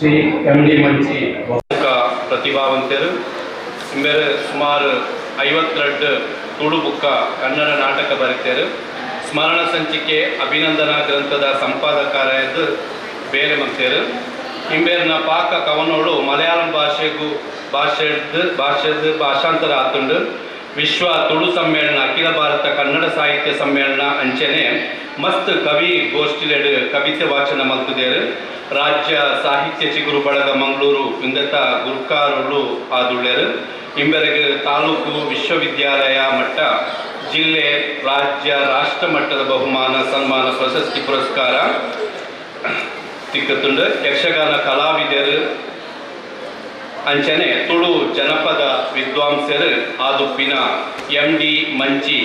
Shri M D Manchi ಪ್ರತಿಭಾವಂತರು ಬೇರೆ ಸುಮಾರು ಐವತ್ತೆರಡು ತುಳು ಬುಕ್ಕ ಕನ್ನಡ ನಾಟಕ ಬರೀತಾರೆ ಸ್ಮರಣ ಸಂಚಿಕೆ ಅಭಿನಂದನಾ ಗ್ರಂಥದ ಸಂಪಾದಕರಾಯದು ಬೇರೆ ಮಂತೇರು ಇಂಬೇರಿನ ಪಾಕ ಕವನೋಡು ಮಲಯಾಳಂ ಭಾಷೆಗೂ ಭಾಷೆದು ಭಾಷೆದು ಭಾಷಾಂತರ ಆತುಂಡು. ವಿಶ್ವ ತುಳು ಸಮ್ಮೇಳನ, ಅಖಿಲ ಭಾರತ ಕನ್ನಡ ಸಾಹಿತ್ಯ ಸಮ್ಮೇಳನ ಅಂಚನೆ ಮಸ್ತ್ ಕವಿ ಗೋಷ್ಠಿಲೆಡ್ ಕವಿತೆ ವಾಚನ ಮಲ್ತುದೇರು. ರಾಜ್ಯ ಸಾಹಿತ್ಯ ಚಿಗುರು ಬಳಗ ಮಂಗಳೂರು ಇಂದತ ಗುರ್ಕಾರುಳು ಆದುಳ್ಳೆರು. ಇಂಬೆರಗ್ ತಾಲೂಕು ವಿಶ್ವವಿದ್ಯಾಲಯ ಮಟ್ಟ, ಜಿಲ್ಲೆ, ರಾಜ್ಯ, ರಾಷ್ಟ್ರ ಮಟ್ಟದ ಬಹುಮಾನ, ಸನ್ಮಾನ, ಪ್ರಶಸ್ತಿ ಪುರಸ್ಕಾರ. ತಿಕ್ಕತ್ತುಂಡು ಯಕ್ಷಗಾನ ಕಲಾವಿದರು ಅಂಚನೆ ತುಳು ಜನಪದ ವಿದ್ವಾಂಸರು ಆದುಪ್ಪಿನ M D Manchi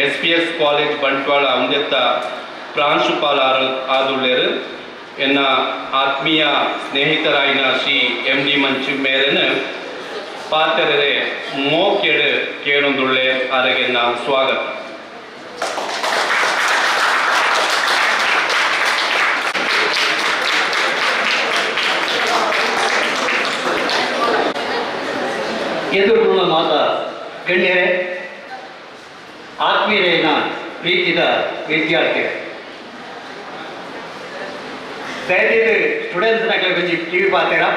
S P S college Bantwal ಉಂದೆತ್ತ ಪ್ರಾಂಶುಪಾಲರು ಆದುಳ್ಳೇರು ಎನ್ನ ಆತ್ಮೀಯ ಸ್ನೇಹಿತರಾಯಿನ ಶ್ರೀ ಎಂ ಡಿ ಮಂಚು ಮೇರೆನ ಪಾತ್ರರೇ ಮೋಕೆಡು ಕೇಳೊಂದುಳ್ಳೆ ಅರಗೆನ್ನ ಸ್ವಾಗತ. ಎದುರುಗುಣ ಮಾತ, ಗಣ್ಯರೇ, ಆತ್ಮೀಯರೇನ ಪ್ರೀತಿದ ವಿದ್ಯಾರ್ಥಿಗಳು ದಯచేసి ಸ್ಟೂಡೆಂಟ್ಸ್ ನಕಲ ಕೊಂಚ ಟಿ ವಿ ಪಾತೀರಾ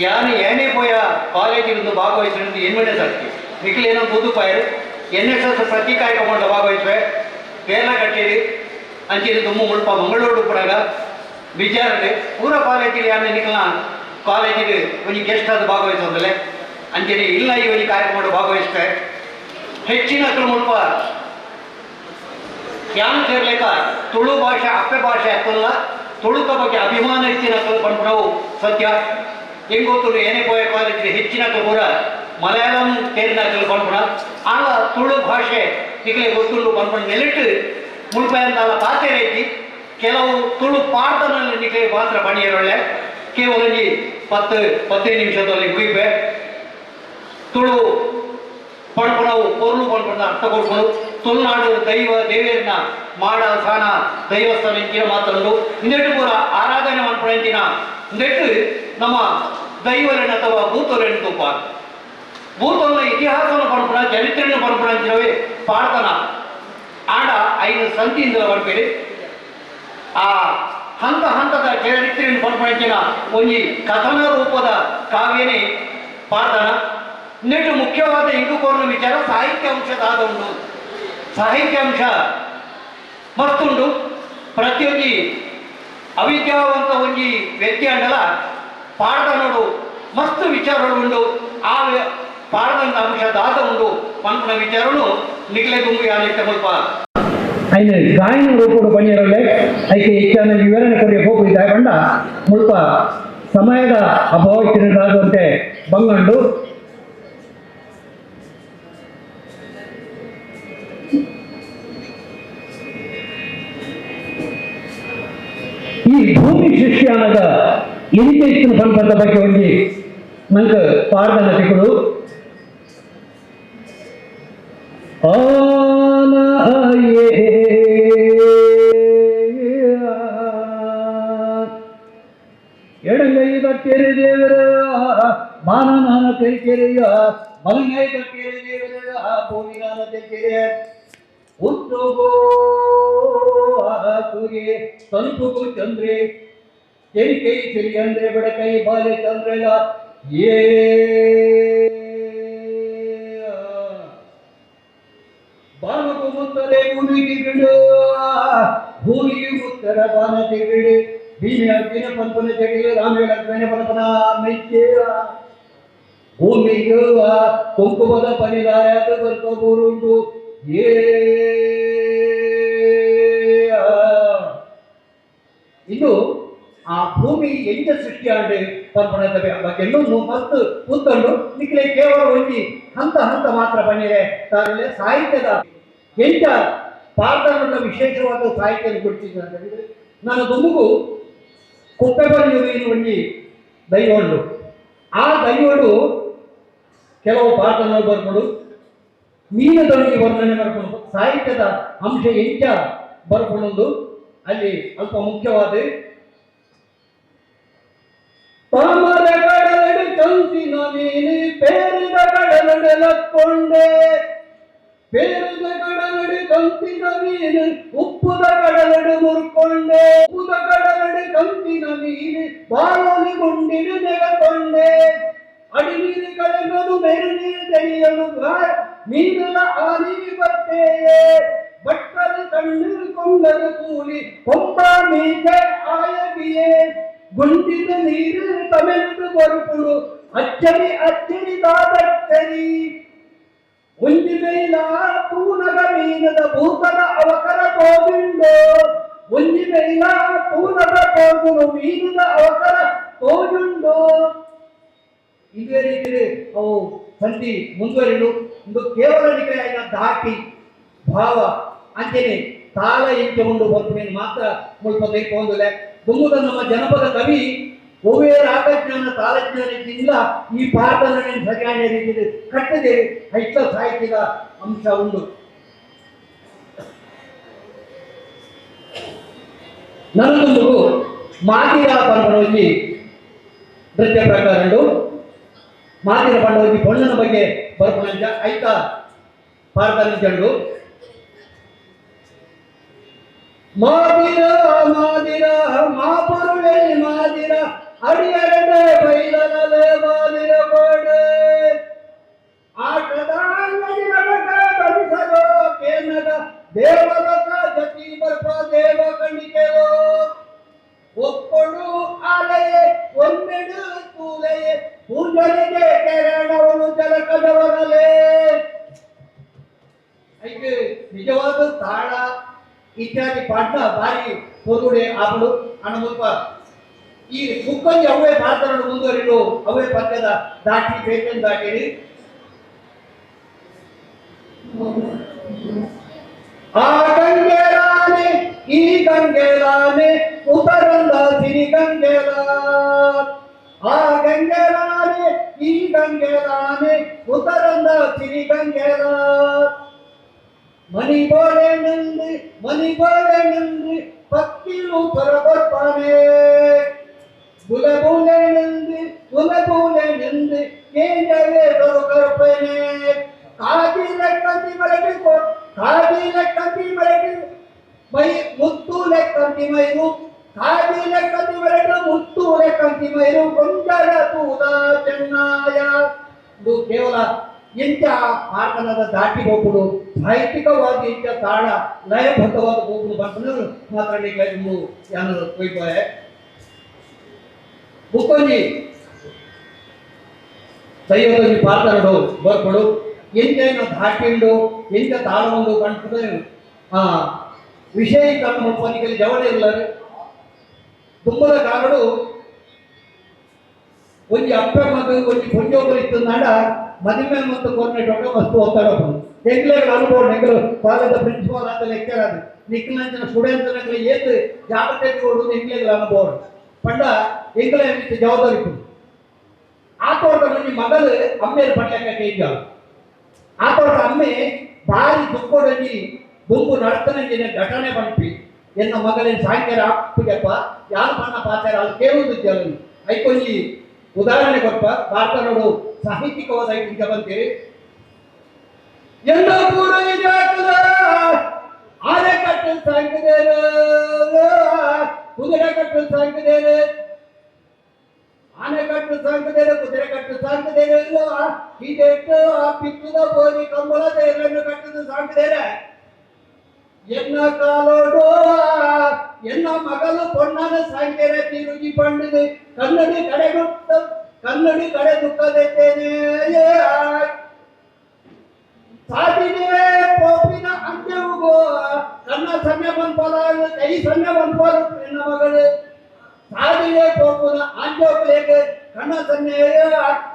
ಯಾನು ಏನೇ ಪೋಯ ಕಾಲೇಜಿನಿಂದ ಭಾಗವಹಿಸಿದ್ದು ಎನ್ಮನೆ ಸರ್ತಿ ನಿಖಿಲೇನೋ ಬುದ್ದುಪಾಯರು ಎನ್ ಎಸ್ ಎಸ್ ಪ್ರತಿ ಕಾರ್ಯಕ್ರಮದ ಭಾಗವಹಿಸುವೆ. ಕೇರಳ ಕಟ್ಟೇರಿ. ಅಂಚಿನ ತುಂಬ ಮುಲ್ಪ ಮಂಗಳೂರು ಪುಡಗ ವಿಚಾರದೆ ಪೂರ ಕಾಲೇಜಿಗೆ ಯಾರು ನಿಖಿಲ್ನ ಕಾಲೇಜಿಗೆ ಒಂದು ಗೆಸ್ಟ್ ಅದು ಭಾಗವಹಿಸೋದಲ್ಲೇ ಅಂಚನೆ ಇಲ್ಲ ಈ ಕಾರ್ಯಕ್ರಮ ಭಾಗವಹಿಸ್ತಾ. ಹೆಚ್ಚಿನ ಮುಲ್ಪ ಜ್ಞಾನ ಸೇರ್ಲೇಕ ತುಳು ಭಾಷೆ, ಅಪ್ಪೆ ಭಾಷೆ ಹಾಕಲ್ಲ ತುಳುಕ ಬಗ್ಗೆ ಅಭಿಮಾನ ಹೆಚ್ಚಿನ ಪಂಪಣವು ಸತ್ಯ ಹೆಂಗೊತ್ತು ಏನೇ ಪೋಯ ಕಾಲೇಜ್ ಹೆಚ್ಚಿನ ಕೂಡ ಮಲಯಾಳಂ ಸೇರಿನ ಪಂಪಣ ಆಗ ತುಳು ಭಾಷೆ, ಈಗಲೇ ಗೊತ್ತುಂಡು ಪಂಪಣ ನೆಲೆಟ್ಟು ಮುಳ್ಪಾಯಂತ ಪಾತ್ರ ಐತಿ. ಕೆಲವು ತುಳು ಪಾಠದಲ್ಲಿ ನಿಗಲಿ ಮಾತ್ರ ಬಣ್ಣಿಯರೊಳ್ಳೆ ಕೇವಲ ಪತ್ತು, ಪತ್ತೈದು ನಿಮಿಷದಲ್ಲಿ ಮುಗಿಪೆ ತುಳು ಪಡ್ಕೊಳವು, ಕೊರಲು ಪಡ್ಕೊಂಡು ಅರ್ಥ ಕೊಡ್ಕೊಂಡು ತುಳುನಾಡು ದೈವ ದೇವಿಯನ್ನ ಮಾಡ ಸಾನ ದೈವಸ್ಥಾನ ಇಂಚಿನ ಮಾತಂದು ಇಂದೆಟ್ಟು ಪೂರ ಆರಾಧನೆ ಮನ್ಪಣ ಇಂಚಿನ ಇಂದೆಟ್ಟು ನಮ್ಮ ದೈವರೇನು ಅಥವಾ ಭೂತೋರನ್ನು ತುಪ್ಪ ಭೂತೋನ ಇತಿಹಾಸವನ್ನು ಪಡ್ಕೊಂಡ ಚರಿತ್ರೆಯನ್ನು ಪಣ್ಪಣ ಅಂಚಿನವೇ ಪಾಡ್ತನ ಆಡ ಐದು ಸಂತಿಯಿಂದ ಬರ್ಬೇಡಿ. ಆ ಹಂತ ಹಂತದ ಚರಿತ್ರೆಯನ್ನು ಪಡ್ಪಣಿಸಿನ ಒಂಜಿ ಕಥನ ರೂಪದ ಕಾವ್ಯನೇ ಪಾಡ್ತನ ನೆಟ್ಟು ಮುಖ್ಯವಾದ ಇಂದುಕೊಂಡು ವಿಚಾರ ಸಾಹಿತ್ಯಾಂಶದಾದುಂಡು ಸಾಹಿತ್ಯಾಂಶ ಮತ್ತುಂಡು ಪ್ರತಿಯೊಂದು ಅವಿದ್ಯಾವಂತ ಒಂಜಿ ವ್ಯಕ್ತಿ ಅಂಡಲ ಪಾಡದ ನೋಡು ಮಸ್ತ್ ವಿಚಾರಗಳು ಉಂಡು. ಆ ಪಾಡದಂತ ಅಂಶ ದಾದ ಉಂಡು ಪಂಪನ ವಿಚಾರಗಳು ನಿಗಲೆ ಗುಂಪು ಯಾನಿಟ್ಟ ಸ್ವಲ್ಪ ಐನ ಗಾಯನ ರೂಪದ ಬಣ್ಣಿರಲೆ ಐಕೆ ಹೆಚ್ಚಾನ ವಿವರಣೆ ಕೊಡಿಗೆ ಹೋಗಿ ಇದ್ದಾಯ ಸಮಯದ ಅಭಾವ ಇಟ್ಟಿರದಾದಂತೆ ಬಂಗಂಡು ಈ ಭೂಮಿ ಶಿಷ್ಯಾನದ ಇತ್ತಿನ ಪಂಪದ ಬಗ್ಗೆ ಹೋಗಿ ನಂಗೆ ಪಾರ್ದನ ತಿಗಳು ಆನಾಯೇ ಎಡಗೈ ತಟ್ಟೆರೆ ದೇವರ, ಮಾನನಾನ ತೆರಿಕೆರೆಯ ಬಲಗೈ ತಟ್ಟೆರೆ ದೇವರ ಭೂಮಿನಾನ ತೆರಿಕೆರೆ ಉತ್ತೋಗೋ ತಂತು ಚಂದ್ರೆ. ಚಂದ್ರೆ ತೆರಿಕೈ ಸಿರಿ ಅಂದ್ರೆ ಬಡಕೈ ಬಾಲೆ ಚಂದ್ರಲ ಏ. ಬಾಲಕು ಮುತ್ತಲೆ ಭೂಮಿಗೆ ಬಿಡು. ಭೂಮಿಗೆ ಉತ್ತರ ಬಾನ ಬಿಡು. ಭೀಮಿ ಅರ್ಜುನ ಪಂಪನ ತೆಗಿಲು ರಾಮ ಲಕ್ಷ್ಮಣ ಪಂಪನ ಮೆಚ್ಚೆ ಭೂಮಿಗೆ ಕುಂಕುಮದ ಪರಿದಾರ ಬರ್ಕೋಬೋರುಂಟು ಇದು ಆ. ಭೂಮಿ ಎಂತ ಸೃಷ್ಟಿಯಾಂಡು ಪಂಪಣದ ಬಗ್ಗೆ ಮತ್ತು ಕೂತ್ಕೊಂಡು ನಿಖಲೆ ಕೇವಲ ಒಂದಿ ಹಂತ ಹಂತ ಮಾತ್ರ ಬಂದಿದೆ. ತಾನೆಲ್ಲ ಸಾಹಿತ್ಯದ ಎಂಟ ಪಾತ್ರಗಳ ವಿಶೇಷವಾದ ಸಾಹಿತ್ಯ ಕೊಡ್ತಿದ್ದೆ ಅಂತ ಹೇಳಿದ್ರೆ ನಾನು ದುಂಬುಗು ಕುಪ್ಪೆ ಬಂದಿರು ಒಂಜಿ ದೈವಗಳು ಆ ದೈವಗಳು ಕೆಲವು ಪಾತ್ರಗಳು ಬರ್ಕೊಂಡು ಮೀನದೊಳಗೆ ವರ್ಣನೆ ಮಾಡ್ಕೊಂಡು ಸಾಹಿತ್ಯದ ಅಂಶ ಎಂಚ ಬರ್ಕೊಂಡು ಅಲ್ಲಿ ಅಲ್ಪ ಮುಖ್ಯವಾದ. ತಾಮರ ಕಡಲಡಿ ಕಂತಿನ ಮೀನು ಪೇರಿದ ಕಡಲಡಲಕ್ಕೊಂಡೆ ಪೇರಿದ ಕಡಲಡಿ ಉಪ್ಪುದ ಕಡಲಡು ಮುರ್ಕೊಂಡೆ. ಉಪ್ಪುದ ಕಡಲಡಿ ಕಂತಿನ ಮೀನು, ಬಾಳಲಿ ಗುಂಡಿನ ನೆಗಕೊಂಡೆ ಅಡಿ ಕಳೆಗದು ಮೇರು ನೀರು ತೆಗೆಯಲು ಮೀನಲ ಆನಿ ಬರ್ತೇಯೇ ಬಟ್ಟಲು ಕಣ್ಣೀರು ಕೊಂಡರು ಕೂಲಿ ಒಬ್ಬ ಮೀಗ ಆಯಗಿಯೇ ಗುಂಡಿದ ನೀರು ತಮೆಂದು ಬರುಪುಡು, ಅಚ್ಚರಿ ಅಚ್ಚರಿ ದಾದಚ್ಚರಿ ಒಂಜಿಮೇಲ ತೂನಗ ಮೀನದ ಭೂತದ ಅವಕರ ತೋಬಿಂಡು ಒಂಜಿಮೇಲ ತೂನದ ಕೋಗುರು ಮೀನದ ಅವಕರ ತೋಜುಂಡು ಇದೇ ರೀತಿ ಅವು ಸಂತಿ ಮುಂದುವರಿದು ಒಂದು ಕೇವಲ ನಿಗ್ರಹ ದಾಟಿ ಭಾವ ಅಂಚನೆ ತಾಳ ಇಂಚ ಉಂಡು ಬರ್ತದೆ ಮಾತ್ರ ಮುಲ್ಪ ತೆಗೆದುಕೊಂದಿಲ್ಲ ತುಂಬುದ ನಮ್ಮ ಜನಪದ ಕವಿ ಒವೇ ತಾಳಜ್ಞಾನ ಇಲ್ಲ ಈ ಪಾಠದಲ್ಲಿ ಸರಿಯಾದ ರೀತಿಯಲ್ಲಿ ಕಟ್ಟದೆ. ಐತ ಸಾಹಿತ್ಯದ ಅಂಶ ಉಂಟು ನನ್ನೊಂದು ಮಾದಿರ ಪರ್ವದಲ್ಲಿ ನೃತ್ಯ ಪ್ರಕಾರ ಉಂಟು ಮಾದಿರ ಪಂಡವಲ್ಲಿ ಪೊಣ್ಣನ ಬಗ್ಗೆ ಬರ್ಪಂಚ ಐತ ಪಾಡ್ತಾನಿಂಚಂಡು ಮಾದಿರ ಮಾದಿರ ಮಾಪುರುಳೆ ಮಾದಿರ ಅಡಿಯರಡೆ ಬೈಲನಲೆ ಮಾದಿರ ದಾಟಿ ಬೇಕನ್ ದಾಟಿರಿ ಆ ಗಂಗೆಲಾನೆ ಈ ಗಂಗೆಲಾನೆ ಉತ್ತರಂದ ಸಿರಿ ಗಂಗೆಲ ಆ ಗಂಗೆಲಾನೆ ಈ ಗಂಗೆಲಾನೆ ಉತ್ತರಂದ ಸಿರಿ ಗಂಗೆಲ ಮನಿ ಬೋಳೆ ನಿಂದು ಮನಿ ಬೋಳೆ ನಿಂದು ಪಕ್ಕಿಲು ಪರಬರ್ಪಾನೆ ಬುಲಬೂಲೆ ನಿಂದು ಬುಲಬೂಲೆ ನಿಂದು ಕೇಂದ್ರವೇ ದೊರಕರ್ಪನೆ ಕಾದಿ ಲೆಕ್ಕಂತಿ ಮರಟಿ ಕಾದಿ ಲೆಕ್ಕಂತಿ ಮರಟಿ ಮೈ ಲೆಕ್ಕಂತಿ ಮೈರು. ಮುತ್ತು ಮೈರು. ಚೆನ್ನಾಯ. ಇದು ಕೇವಲ ಇಂಥ ಆತನದ ದಾಟಿ ಹೋಗುವುದು ಸಾಹಿತ್ಯಿಕವಾಗಿ ಇಂಥ ತಾಳ ಲಯಬದ್ಧವಾದ ಹೋಗುವುದು ಬಂದು ಮಾತಾಡಲಿಕ್ಕೆ ಯಾರು ಯಾನು ಕೊಯ್ಪಾಯ ಬುಕ್ಕೊಂಜಿ ಪಾತ್ರರು ಬರ್ಕೊಡು. ಎಂತೇನು ದಾಟಿಂಡು ಎಂತ ತಾಳವೊಂದು ಕಂಡು ಆ, ವಿಷಯ ಒಪ್ಪನಿಗೆ ಜವಳಿ ಇಲ್ಲರು ತುಂಬದ ಕಾರಡು ಒಂಜಿ ಅಪ್ಪ ಮಗ, ಒಂಜಿ ಇತ್ತು ನಾಡ, ಮದುವೆ ಮತ್ತು ಕೊನೆ ಟೊಕ ಮಸ್ತು ಒತ್ತಡ ಎಂಗ್ಲೆಗಳ ಅನುಭವ ನೆಂಗಲು ಕಾಲದ ಪ್ರಿನ್ಸಿಪಾಲ್ ಅಂತ ಲೆಕ್ಚರ್ ಅದು. ನಿಕ್ಲಂಚಿನ ಸ್ಟೂಡೆಂಟ್ ಏತು ಜಾಗೃತಿ ಕೊಡುವುದು ಎಂಗ್ಲೆಗಳ ಅನುಭವ. ಪಂಡ ಎಂಗ್ಲೆ ಜವಾಬ್ದಾರಿ ಇತ್ತು ಅಮ್ಮೆಯ ಪಡ್ಲಕ್ಕ ಕೇಂದ್ರ ಆ ತೋಟ ಅಮ್ಮೆ ಭಾರಿ ದುಃಖದಲ್ಲಿ ಗುಂಪು ನಡ್ತನಂಜಿನ ಘಟನೆ ಬಂಪಿ ಎನ್ನ ಮಗಳಿನ ಸಾಯಂಕಾಲ ಅಪ್ಪಗೆಪ್ಪ ಯಾರು ಬಣ್ಣ ಪಾಚಾರ ಅದು ಕೇಳುವುದು ಜನ ಐಕೊಂಜಿ ಉದಾಹರಣೆ ಕೊಟ್ಟ ಭಾರತ ಸಾಹಿತ್ಯಿಕವಾದ ಈಗ ಬಂತೀರಿ ಎಲ್ಲ ಪೂರ ಆನೆ ಕಟ್ಟಲು ಸಾಕಿದೆ ಕಟ್ಟಲು ಸಾಕಿದೇರು ಆನೆ ಕಟ್ಟು ಸಾಕಿದೇರು ಕುದುರೆ ಕಟ್ಟು ಸಾಕಿದೇರು ಇಲ್ಲ ಇದೆಟ್ಟು ಆ ಪಿತ್ತದ ಬೋರಿ ಕಂಬಳ ದೇವರನ್ನು ಕಟ್ಟದು ಸಾಕಿದೇರೆ ಎನ್ನ ಕಾಲೋಡು ಎನ್ನ ಮಗಳು ಪೊಣ್ಣನ ಸಾಂಕೆರ ತಿರುಗಿ ಪಂಡಿದು ಕನ್ನಡಿ ಕಡೆ ದುಃಖ ಕನ್ನಡಿ ಕಡೆ ದುಃಖದೆತ್ತೇನೆ ಸಾಧಿನೇ ಪೋಪಿನ ಅಂತ್ಯವುಗೋ ಕನ್ನ ಸನ್ನೆ ಬಂದ್ಪಾಲ ಕೈ ಸನ್ನೆ ಬಂದ್ಪಾಲ ಎನ್ನ ಮಗಳು ಸಾಧಿನೇ ಪೋಪುನ ಆಂಜೋಕ್ಲೇಗೆ ಕಣ್ಣ ಸನ್ನೆ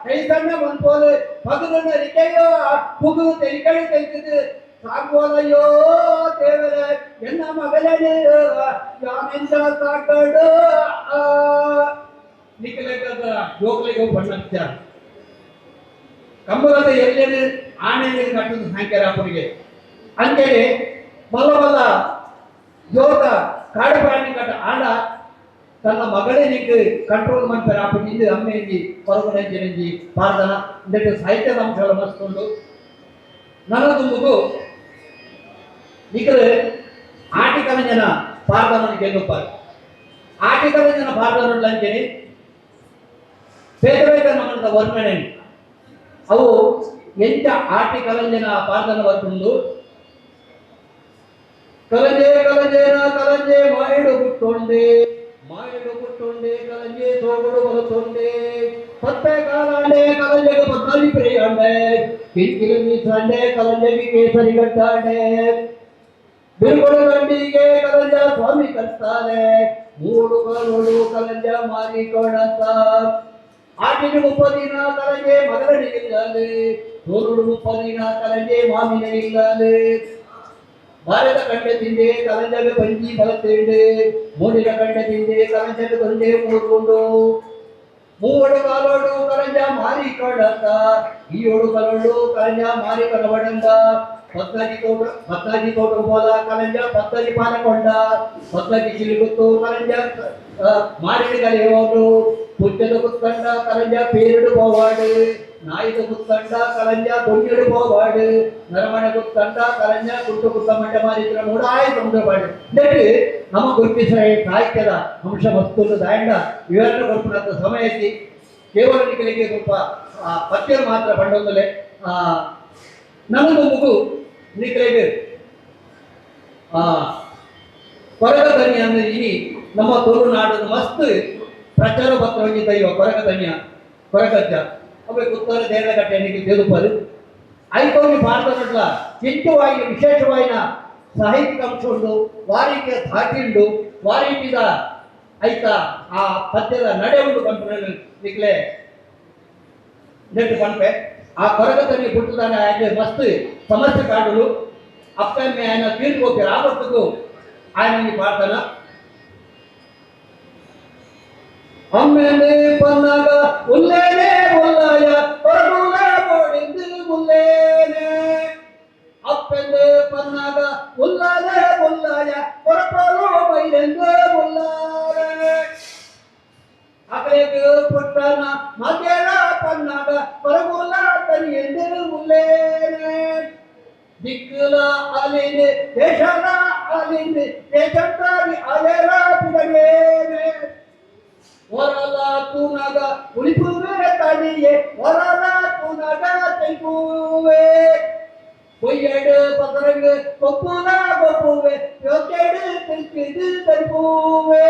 ಕೈ ಸನ್ನೆ ಬಂದ್ಪೋಲು ಪಗಲನ್ನ ರಿಕೆಯೋ ಪುಗು ತೆರಿಕಡೆ ತೆಗೆದು ಸಾಗೋಲಯ್ಯೋ ದೇವರೇ ಎನ್ನ ಮಗಳೇ ಯಾನೆಂದ ಸಾಕಡು ನಿಖಲೇಕದ ಜೋಕ್ಲಿಗೆ ಬಣ್ಣ ಕಂಬಳದ ಎಲ್ಲೇನು ಆನೆ ಕಟ್ಟದ ಸಾಂಕ್ಯಾರ ಅಪ್ಪನಿಗೆ ಅಂತೇಳಿ ಬಲ್ಲ ಬಲ್ಲ ಜೋಗ ಕಾಡು ಪ್ರಾಣಿ ಕಟ್ಟ ಆಡ ತನ್ನ ಮಗಳನಿಗೆ ಕಂಟ್ರೋಲ್ ಮಾಡ್ತಾರೆ ಅಪ್ಪ ಇಂದು ಅಮ್ಮೆಂಜಿ ಹೊರಗುನಂಜಿನಂಜಿ ಪಾರ್ದನ ಇಂದಕ್ಕೆ ಸಾಹಿತ್ಯದ ಅಂಶಗಳು ಮಸ್ಕೊಂಡು ನನ್ನದು ಮಗು ನಿಕಲು ಆಟಿಕಲ ಜನ ಪಾರ್ದನ ಗೆಲ್ಲುತ್ತಾರೆ ಆಟಿಕಲ ಜನ ಪಾರ್ದನ ಲಂಚನೆ ಬೇಗ ಬೇಗ ನಮ್ಮದ ವರ್ಣನೆ ಅವು ಎಂಚ ಆಟಿ ಕಲಂಜನ ಪಾರ್ದನ ಬರ್ತುಂಡು ಕಲಂಜೆ ಕಲಂಜೇನ ಕಲಂಜೆ ಮಾಯಿಡು ಬಿಟ್ಟೊಂಡೆ ಮಾಯಿಡು ಬಿಟ್ಟೊಂಡೆ ಕಲಂಜೆ ಸೋಗಡು ಬರುತ್ತೊಂಡೆ ಪತ್ತೆ ಕಾಲಾಂಡೆ ಕಲಂಜೆಗೆ ಬದ್ದಲಿ ಪ್ರಿಯಾಂಡೆ. ಕಿಂಕಿಲು ಮೀಸಂಡೆ ಕಲಂಜೆಗೆ ಕೇಸರಿ ಗಟ್ಟಾಂಡೆ ಬಿರುಗುಳ ಗಂಡಿಗೆ ಕಲಂಜ ಸ್ವಾಮಿ ಕರ್ತಾನೆ ಮೂರು ಕಲೋಡು ಕಲಂಜ ಮಾರಿ ಕೊಡತ ಆಟಿನ ಮುಪ್ಪದಿನ ಕಲಂಜೆ ಮಗನಿಗಿಲ್ಲದೆ ಸೋರುಡು ಮುಪ್ಪದಿನ ಕಲಂಜೆ ಮಾಮಿನಿಗಿಲ್ಲದೆ ಭಾರತ ಕಂಡ ತಿಂದೆ ಕಲಂಜಲು ಬಂಜಿ ಬಲತ್ತೇಂಡೆ ಮೂಡಿನ ಕಂಡ ತಿಂದೆ ಕಲಂಜಲು ಬಂದೆ ಮೂಡ್ಕೊಂಡು ಮೂವಡು ಕಾಲೋಡು ಕಲಂಜ ಮಾರಿ ಕಡಂತ ಈ ಓಡು ಕಲೋಡು ಕಲಂಜ ಮಾರಿ ಕಲವಡಂತ ಪತ್ತನಿ ತೋಟ ಪತ್ತನಿ ತೋಟ ಹೋದ ಕಲಂಜ ಪತ್ತನಿ ಪಾನ ಕೊಂಡ ಪತ್ತನಿ ಚಿಲುಕುತ್ತು ಕಲಂಜ ಮಾರಿನ ಕಲೆಯೋಡು ಪುಚ್ಚದ ಕುತ್ತಂಡ ಕಲಂಜ ಪೇರಿಡು ಪವಾಡು. ನಾಯಿತ ಗುತ್ತಂಡ ಕಲಂಜ ಕೊಂಜಡು ಹೋಗಬಾಡು ನರಮಣ ಗುತ್ತಂಡ ಕಲಂಜ ಕುಟ್ಟು ಕುತ್ತ ಮಂಡ ಮಾರಿದ್ರ ಮೂಡ ಆಯ್ತು ಬಾಡು ನಮ್ಮ ಗುರುತಿಸ ಸಾಹಿತ್ಯದ ಅಂಶ ವಸ್ತುಲು ದಾಂಡ ಇವೆಲ್ಲ ಕೊಡ್ಕೊಂಡಂತ ಸಮಯಕ್ಕೆ ಕೇವಲ ನಿಗಳಿಗೆ ಸ್ವಲ್ಪ ಪತ್ತೆ ಮಾತ್ರ ಬಂಡೊಂದಲೆ ನನ್ನದು ಮಗು ಆ ಕೊರಗ ಧನ್ಯ ಅಂದ್ರೆ ನಮ್ಮ ತುಳುನಾಡು ಮಸ್ತ್ ಪ್ರಚಾರ ಪತ್ರವಾಗಿದ್ದ ಇವ ಕೊರಗ ಧನ್ಯ ಕೊರಗಜ್ಜ ಅವೆ ಕುತ್ತೂರ ದೇವಗಟ್ಟೆ ನಿಮಗೆ తెలుపదు ಐಕೋನಿ ಭಾರತದಟ್ಲ ಹೆಚ್ಚುವಾಗಿ ವಿಶೇಷವಾಯಿನ ಸಾಹಿತ್ಯಿಕ ಅಂಶ ಉಂಟು ವಾರಿಕೆ ಧಾಟಿ ವಾರಿಕಿದ ಐತ ಆ ಪದ್ಯದ ನಡೆ ಉಂಟು ಕಂಪನಿ ನಿಕ್ಲೆ ನೆಟ್ಟು ಪಂಪೆ ಆ ಕೊರಗತನಿ ಪುಟ್ಟದಾನ ఆయన ಮಸ್ತ್ ಸಮಸ್ಯೆ ಕಾಡಲು ಅಪ್ಪಮ್ಮೆ ఆయన తీరుకోపి రాబట్టుకు ఆయనని அம்மனே பன்னாகா உள்ளேனே உள்ளாயா பரமுள்ள பொழிந்து உள்ளேனே அப்பெண்ணே பன்னாகா உள்ளாதே உள்ளாயா புறப்பாலோ பயிரெந்து உள்ளாரே அகலேக்கு பொட்டானா மகேலா பன்னாகா பரமுள்ள தனி என்று உள்ளேனே திக்குலா அலிந்து தேசலா அலிந்து தேசத்தாரி அலேரா பிறவேனே ಹೊರಲ ತೂನಗ ಉಳಿಪುವೆ ತಾಳಿಯೇ ಹೊರಲ ತೂನಗ ತೈಪುವೆ பொய்யடு பதரங்கு கொப்புதா கொப்புவே யோக்கேடு திருக்கிது தரிப்பூவே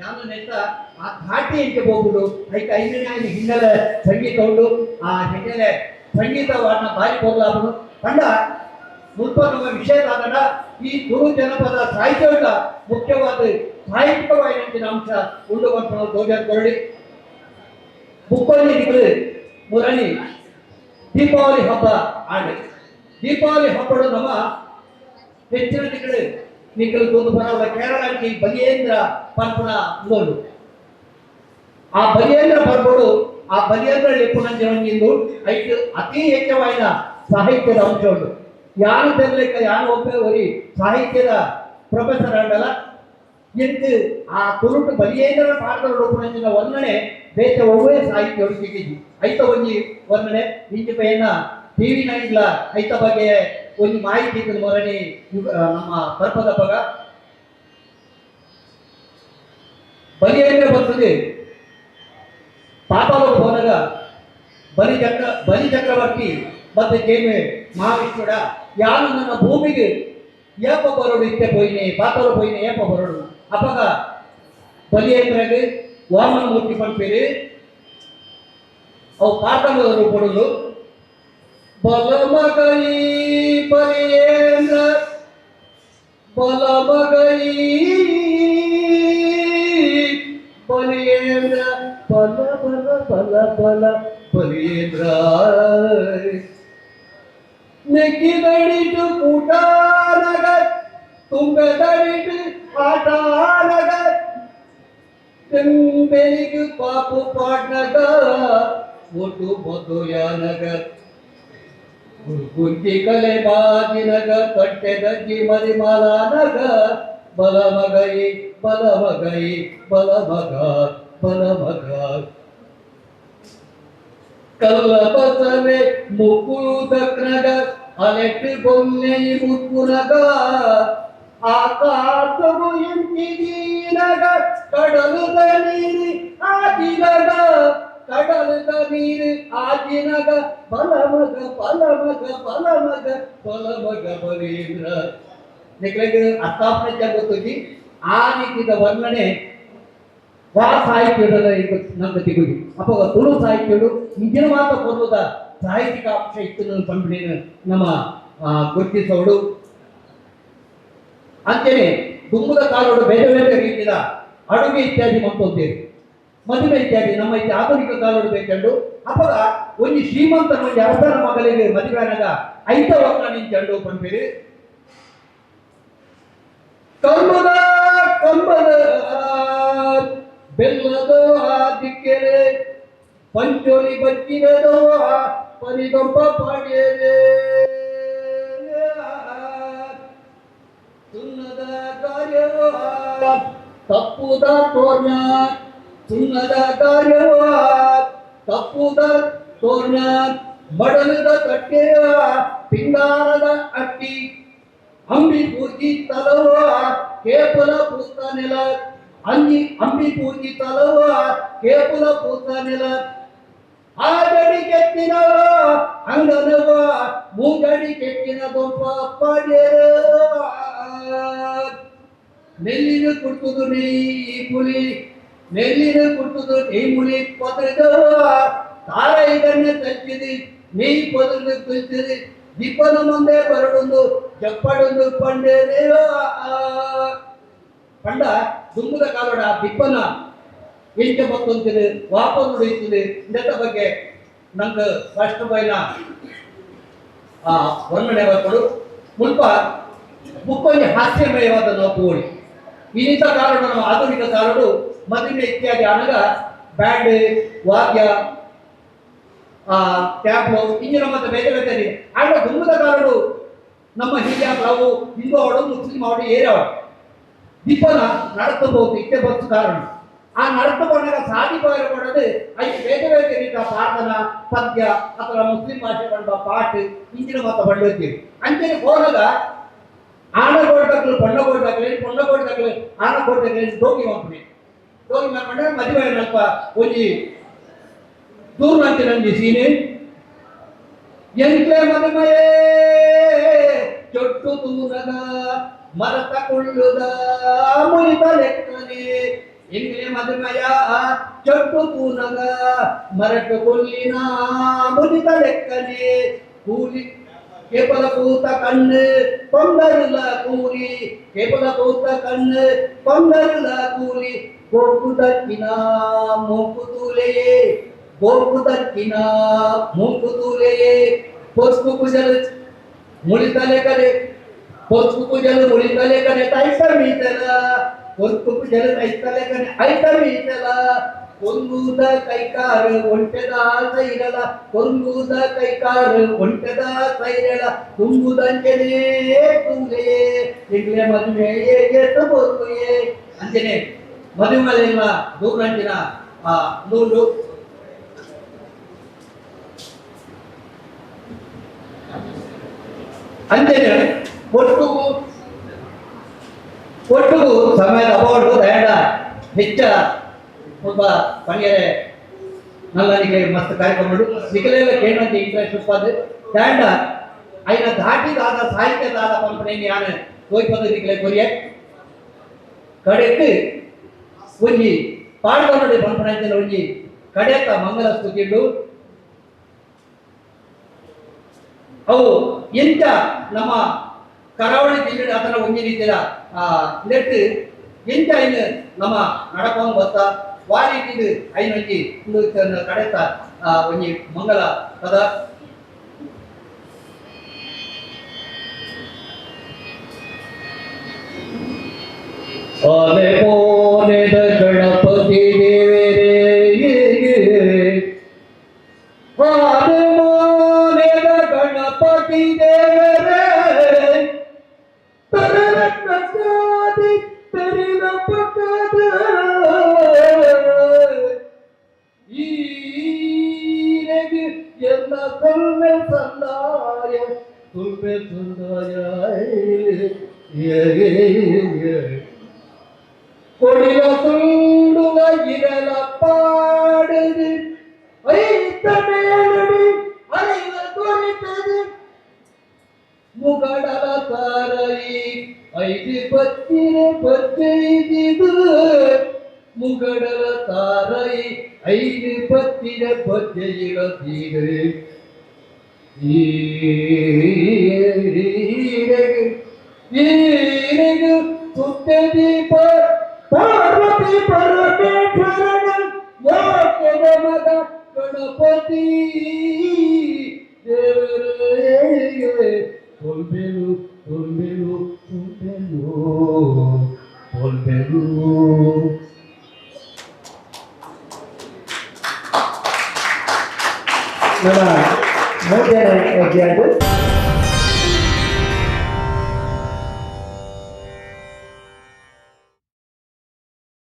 ನಾನು ನೆಟ್ಟ ಆ ಘಾಟಿ ಇಂಕೆ ಹೋಗ್ಬಿಡು. ಅದಕ್ಕೆ ಐದನೇ ಹಿನ್ನೆಲೆ ಸಂಗೀತ ಉಂಟು. ಆ ಹಿನ್ನೆಲೆ ಸಂಗೀತವನ್ನು ಬಾರಿ ಹೋಗ್ಲಾಬಿಡು ಕಂಡ ಮುಲ್ಪ ವಿಷಯ ಆದಾಗ ಈ ತುಳು ಜನಪದ ಸಾಹಿತ್ಯದ ಮುಖ್ಯವಾದ ಸಾಹಿತ್ಯಿಕವಾದ ಅಂಶ ಉಂಡು ಬರ್ತಾನೆ ದೋಜರ್ ಕೊರಡಿ. ಮುಪ್ಪಲ್ಲಿ ಮುರಳಿ ದೀಪಾವಳಿ ಹಬ್ಬ ಆಡಿ ದೀಪಾವಳಿ ಹಬ್ಬಡು ನಮ್ಮ ಹೆಚ್ಚಿನ ನಿಗಳು ನಿಗಳು ಒಂದು ಬರವ ಕೇರಳಕ್ಕೆ ಬಲಿಯೇಂದ್ರ ಪರ್ಪಣ ನೋಡು. ಆ ಬಲಿಯೇಂದ್ರ ಪರ್ಪಡು ಆ ಬಲಿಯೇಂದ್ರ ಲಿಪುಣಂಜನಿಂದು ಐದು ಅತಿ ಹೆಚ್ಚವಾದ ಸಾಹಿತ್ಯದ ಅಂಶ ಉಂಟು ಯಾನು ಯಾರು ಹೋಗ್ತಾರೆ ಒಪ್ಪೆ ಸಾಹಿತ್ಯದ ಪ್ರೊಫೆಸರ್ ಅಂಡಲ್ಲ ಎಂದು ಆ ತುರುಟು ಬಲಿಯೇಂದ್ರ ಪಾಠದ ರೂಪಣಂಚಿನ ವರ್ಣನೆ ಬೇತ ಒಬ್ಬೇ ಸಾಹಿತ್ಯ ಹುಡುಕಿದ್ದು ಐತ ಒಂಜಿ ವರ್ಣನೆ ಇಂಚಿ ಪೈನ ಟಿವಿ ನೈನ್ಲ ಐತ ಬಗ್ಗೆ ಒಂದು ಮಾಹಿತಿ ಇದ್ದು ಮರಣಿ ನಮ್ಮ ಸರ್ಪದ ಪಗ. ಬಲಿಯೇಂದ್ರ ಬರ್ತದೆ. ಪಾತಾಳು ಹೋದಾಗ ಬಲಿ ಚಕ್ರ ಬಲಿ ಚಕ್ರವರ್ತಿ ಮತ್ತೆ ಕೇಮೆ ಮಹಾವಿಷ್ಣುಡ ಯಾರು ನನ್ನ ಭೂಮಿಗೆ ಏಪ ಬರೋಡು, ಇತ್ತೆ ಪೋಯಿನೆ, ಪಾತರು ಪೋಯಿನೆ, ಏಪ ಬರೋಡು. ಅಪಗ ಬಲಿಯೇಂದ್ರಗೆ ವಾಮನ ಮೂರ್ತಿ ಪಂಪೇರಿ ಅವು ಪಾತಾಳದ ರೂಪಗಳು ಬಲಮಗೈ ಬಲಿಯೇಂದ್ರ ಬಲಮಗೈ ಬಲಿಯೇಂದ್ರ, ಬಲ ಬಲ ಬಲ ಬಲ, ಬಲಿಯೇಂದ್ರ. ನೆಕ್ಕಿದಡಿತು ಕೂಟಾನಗರ್ ತುಂಬೆದಡಿತು ಆಟಾನಗರ್ ತೆಂಬೆಲಿಗು ಪಾಪು ಪಾಟ್ನಗರ್ ಒಟ್ಟು ಮಧುಯಾನಗರ್ ಗುಂಜಿ ಕಲೆ ಬಾಜಿನಗ ಕಟ್ಟೆ ಗಜ್ಜಿ ಮರಿಮಾಲಾನಗ ಬಲ ಮಗೈ ಬಲಮಗೈ ಬಲಮಗ ಬಲಮಗ ಕಲ್ಲ ಬಸವೆ ಮುಕುದಕ್ರಗ ಅಲೆಟ್ಟು ಬೊಮ್ಮೆ ಮುಕ್ಕುನಗ ಆಕಾಶವು ಎಂತಿದೀರಗ ಕಡಲದ ನೀರು ಆಗಿರಗ ಕಡಲದ ನೀರು ಆಗಿನಗ ಬಲಮಗ ಬಲಮಗ ಬಲಮಗ ಬಲಮಗ ಬಲೀಂದ್ರ. ನಿಮಗೆ ಅರ್ಥಾಪನೆ ಗೊತ್ತಿದ್ದಿ ಆ ರೀತಿಯ ವರ್ಣನೆ ವಾ ಸಾಹಿತ್ಯದ ನಮ್ಗೆ ತೆಗುದು ಅಪ್ಪ ತುಳು ಸಾಹಿತ್ಯಗಳು ಹಿಂದಿನ ಮಾತ್ರ ಕೊಡುವುದ? ಸಾಹಿತ್ಯಿಕ ಅಂಶ ಇತ್ತು ನನ್ನ ನಮ್ಮ ಗುರುತಿಸೋಡು ಅಂತೆಯೇ ತುಂಬದ ಕಾಲೋಡು ಬೇರೆ ಬೇರೆ ರೀತಿಯ ಅಡುಗೆ ಇತ್ಯಾದಿ ಮತ್ತೊಂದೇರಿ ಮದುವೆ ಇತ್ಯಾದಿ ನಮ್ಮ ಇತ್ಯ ಆಧುನಿಕ ಕಾಲೋಡು ಬೇಕಂಡು ಅಪ್ಪಗ ಒಂದು ಶ್ರೀಮಂತ ಒಂದು ಅರಸನ ಮಗಳಿಗೆ ಮದುವೆ ಆನಾಗ ಐದ ಒಕ್ಕ ನಿಂತಂಡು ಪಂಪಿರಿ ಕಂಬದ ಕಂಬದ ಬೆಲ್ಲದ ದಿಕ್ಕೆರೆ ಪಂಚೋಲಿ ಬಚ್ಚಿನದು ಪರಿಗಂಪ ಪಾಡ್ಯರೆ ಸುಣ್ಣದ ಕಾರ್ಯವ ತಪ್ಪುದ ತೋರ್ಣ ಸುಣ್ಣದ ಕಾರ್ಯವ ತಪ್ಪುದ ತೋರ್ಣ ಮಡಲದ ತಟ್ಟೆಯ ಪಿಂಗಾರದ ಅಟ್ಟಿ ಅಂಬಿ ಪೂಜಿ ತಲವ ಕೇಪುಲ ಪೂತ ನೆಲ ಅಂಗಿ ಅಂಬಿ ಪೂಜಿ ತಲವ ಕೇಪುಲ ಪೂತ ನೆಲ ಆಜಡಿ ಕೆತ್ತಿನವ ಅಂಗನವ ಮೂಜಡಿ ಕೆತ್ತಿನ ದೊಂಪ ನೆಲ್ಲಿನ ಕುಟ್ಟುದು ನೆಯ್ಯಿ ಪುಲಿ ನೆಲ್ಲಿನ ಕುಟ್ಟುದು ನೆಯ್ ಮುಲಿ ಪದರದವ ತಾರ ಇದನ್ನೇ ತಚ್ಚಿದಿ ನೆಯ್ ಪದರದ ಕುಲ್ತಿದಿ ದಿಪ್ಪನ ಮುಂದೆ ಬರಡೊಂದು ಜಪ್ಪಡೊಂದು ಪಂಡೆ ದೇವ ಪಂಡ ದುಂಬುದ ಕಾಲೋಡ ದಿಪ್ಪನ ಎಂಟು ಮತ್ತೊಂದಿದೆ ವಾಪಸ್ ನುಡಿಯುತ್ತದೆ ಇದರ ಬಗ್ಗೆ ನಂಗೆ ಫಸ್ಟ್ ಬೈನ ವರ್ಣನೆ ಬರ್ಕೊಂಡು ಮುಲ್ಪ ಬುಕ್ಕಲ್ಲಿ ಹಾಸ್ಯಮಯವಾದ ನೋಪುಗಳು ಓಡಿ. ಕಾರಣ ನಮ್ಮ ಆಧುನಿಕ ಕಾರಣ ಮದುವೆ ಇತ್ಯಾದಿ ಆನಗ ಬ್ಯಾಂಡ್ ವಾದ್ಯ ಟ್ಯಾಬ್ಲೋ ಇಂಜಿನ ಮತ್ತು ಬೇರೆ ಬೇರೆ ಆಗ ಗುಂಬದ ಕಾಲಡು ನಮ್ಮ ಹಿರಿಯ ನಾವು ಹಿಂದೂ ಅವಳು ಮುಸ್ಲಿಂ ಅವಳು ಏರವಳು ದೀಪನ ನಡತಬಹುದು ಇಷ್ಟೇ ಬಸ್ ಕಾರಣ. ಆ ನಡತಕೊಂಡಾಗ ಸಾಧಿ ಬಾಯಿರ ಮಾಡೋದು ಐದು ಬೇರೆ ಬೇರೆ ರೀತಿಯ ಪ್ರಾರ್ಥನಾ ಪದ್ಯ ಅಥವಾ ಮುಸ್ಲಿಂ ಭಾಷೆ ಬಂದ ಪಾಠ ಇಂಜಿನ ಮತ ಬಂದಿರ್ತೀವಿ ಅಂಚೆಗೆ ಹೋದಾಗ ಆನ ಕೊಡ್ದಾಗ್ಲಿ ಪೊಣ್ಣ ಕೊಡ್ದಾಗ್ಲಿ ಪೊಣ್ಣ ಕೊಡ್ದಾಗ್ಲಿ ಆನ ಕೊಡ್ದಾಗ್ಲಿ ಡೋಗಿ ಮಾಡ್ತೀನಿ ಡೋಗಿ ಮಾಡ್ಕೊಂಡ್ರೆ ಮದುವೆ ಸ್ವಲ್ಪ ಒಂಜಿ ದೂರ ನಂಜಿ ಸೀನೆ ಎಂಟ್ಲೆ ಮದುವೆಯೇ ಚೊಟ್ಟು ದೂರದ ಮರತ ಕೊಳ್ಳುದ ಮುರಿದ ಲೆಕ್ಕನೆ ಎಂಟ್ಲೆ ಮದುವೆಯ ಚೊಟ್ಟು ತೂನಗ ಮರಟ ಕೊಲ್ಲಿನ ಮುರಿದ ಲೆಕ್ಕನೆ ಕೂಲಿ ಕೇವಲ ಕೂತ ಕಣ್ಣು ಕೊಂದರುಲ ಕೂಲಿ ಕೇವಲ ಕೂತ ಕಣ್ಣು ಕೊಂದರುಲ ಕೂಲಿ ಗೋಪು ದಕ್ಕಿನ ಮೂಕು ತೂಲೆಯೇ ಗೋಪು ದಕ್ಕಿನ ಮೂಕು ತೂಲೆಯೇ ಪೊಸ್ಕು ಕುಜಲು ಮುಳಿತಲೆ ಕರೆ ಪೊಸ್ಕು ಕುಜಲು ಮುಳಿತಲೆ ಕರೆ ತೈತ ಮೀತಲ ಪೊಸ್ಕು ಕುಜಲು ತೈತಲೆ ಕರೆ ಐತ ಮೀತಲ ಒಂದೂದ ಕೈಕಾರ ಒಂಟೆದ ಆತ ಇರಲ ಒಂದೂದ ಕೈಕಾರ ಒಂಟೆದ ಆತ ಇರಲ ತುಂಬುದಂಜನೇ ತುಂಬೆ ಇಂಗ್ಲೆ ಮದುವೆ ಎತ್ತು ಬೋಲ್ಕುಯೆ ಅಂಜನೆ ಮದುವೆಲ್ಲ ದೂರಂಜಿನ ಆ ನೂಲು ಅಂಜನೆ, ಒಟ್ಟು ಒಟ್ಟಿಗೂ ಸಮಯದ ಅಭಾವ ದಯಡ ಹೆಚ್ಚ ಒಬ್ಬ ಪಣಿಯರೆ ನಲ್ಲನಿಗೆ ಮಸ್ತ್ ಕಾರ್ಯಕ್ರಮಗಳು ನಿಖಲೆಲ್ಲ ಕೇಳುವಂತೆ ಇಂಟ್ರೆಸ್ಟ್ ಉತ್ಪಾದ ದಾಂಡ ಐನ ದಾಟಿದಾದ ಸಾಹಿತ್ಯದಾದ ಪಂಪನೆ ಯಾನ ತೋಯ್ಪದ ನಿಖಲೆ ಕೊರಿಯ? ಕಡೆக்கு ಒಂಜಿ ಪಾಡ್ದೊಂಡಿ ಪಂಪನೆ ಅಂತ ಒಂಜಿ ಕಡೆತ ಮಂಗಲ ಸ್ತುತಿಗಳು ಅವು ಎಂತ ನಮ್ಮ ಕರಾವಳಿ ಜಿಲ್ಲೆ ಅದರ ಒಂಜಿ ರೀತಿಯ ಆ ನೆಟ್ ಎಂತ ಐನು ನಮ್ಮ ನಡಕೊಂಡು ಬತ್ತ ವಾ ರೀತಿದು ಐನು ಒಂಜಿ ಇಂದು ತನ್ನ ಕಡೆತ ಆ ಒಂಜಿ ಮಂಗಲ ಪದ ಆನೆ ಪೋನೆದ പരരത്നജാതി ഈരക് എന്ന തുമ്പെ സന്തായ തുമ്പെ തുന്തായ Yerine bir